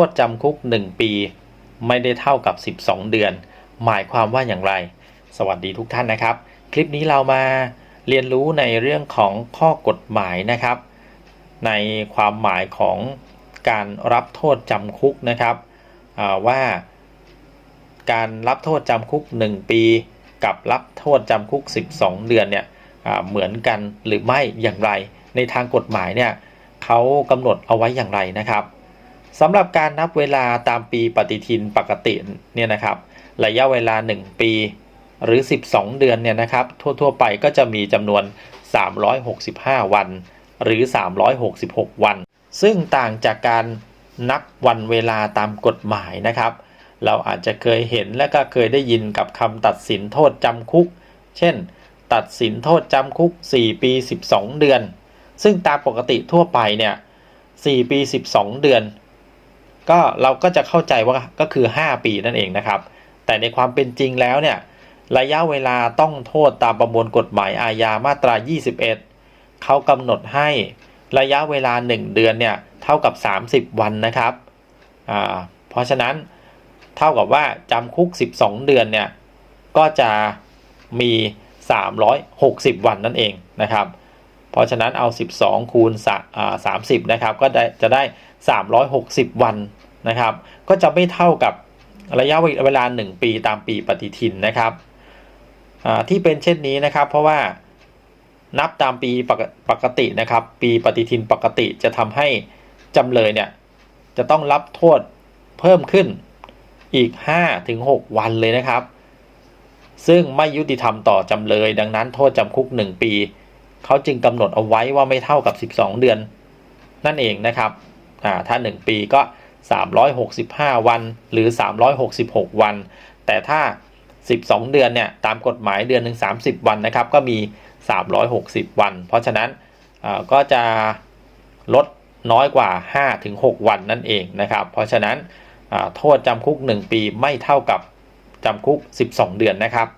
โทษจำคุก 1 ปี ไม่ได้เท่ากับ 12 เดือน หมายความว่าอย่างไร สวัสดีทุกท่านนะครับ คลิปนี้เรามาเรียนรู้ในเรื่องของข้อกฎหมายนะครับ ในความหมายของการรับโทษจำคุกนะครับว่าการรับโทษจำคุก 1 ปี กับรับโทษจำคุก 12 เดือนเนี่ยเหมือนกันหรือไม่อย่างไร ในทางกฎหมายเนี่ยเขากำหนดเอาไว้อย่างไรนะครับ สำหรับการนับเวลาตามปีปฏิทินปกติเนี่ยนะครับ ระยะเวลา 1 ปีหรือ 12 เดือนเนี่ยนะครับ ทั่วๆ ไปก็จะมีจำนวน 365 วัน หรือ 366 วัน ซึ่งต่างจากการนับวันเวลาตามกฎหมายนะครับ เราอาจจะเคยเห็นและก็เคยได้ยินกับคำตัดสินโทษจำคุก เช่น ตัดสินโทษจำคุก 4 ปี 12 เดือน ซึ่งตามปกติทั่วไปเนี่ย 4 ปี 12 เดือน ก็เราก็จะเข้าใจว่าก็คือ 5 ปีนั่นเองนะครับ แต่ในความเป็นจริงแล้วเนี่ยระยะเวลาต้องโทษตามประมวลกฎหมายอาญามาตรา 21 เขากำหนดให้ระยะเวลา 1 เดือนเนี่ยเท่ากับ 30 วันนะครับ เพราะฉะนั้นเท่ากับว่าจำคุก 12 เดือนเนี่ยก็จะมี 360 วันนั่นเองนะครับ เพราะฉะนั้นเอา 12 คูณสะอ่า30นะครับก็ได้จะได้ 360 วันนะครับ ก็จะไม่เท่ากับระยะเวลา 1 ปีตามปีปฏิทินนะครับที่เป็นเช่นนี้นะครับ เพราะว่านับตามปีปกปกตินะครับ ปีปฏิทินปกติจะทำให้จำเลยเนี่ยจะต้องรับโทษเพิ่มขึ้นอีก 5-6 วันเลยนะครับ ซึ่งไม่ยุติธรรมต่อจำเลย ดังนั้นโทษจำคุก 1 ปี เขาจึงกำหนดเอาไว้ว่าไม่เท่ากับ 12 เดือน นั่นเองนะครับถ้า 1 ปีก็ 365 วัน หรือ 366 วัน แต่ถ้า 12 เดือนเนี่ยตามกฎหมายเดือนหนึ่ง30 วันนะครับ ก็มี 360 วัน เพราะฉะนั้นก็จะลดน้อยกว่า 5-6 วันนั่นเองนะครับ เพราะฉะนั้นโทษจำคุก 1 ปีไม่เท่ากับจำคุก 12 เดือนนะครับ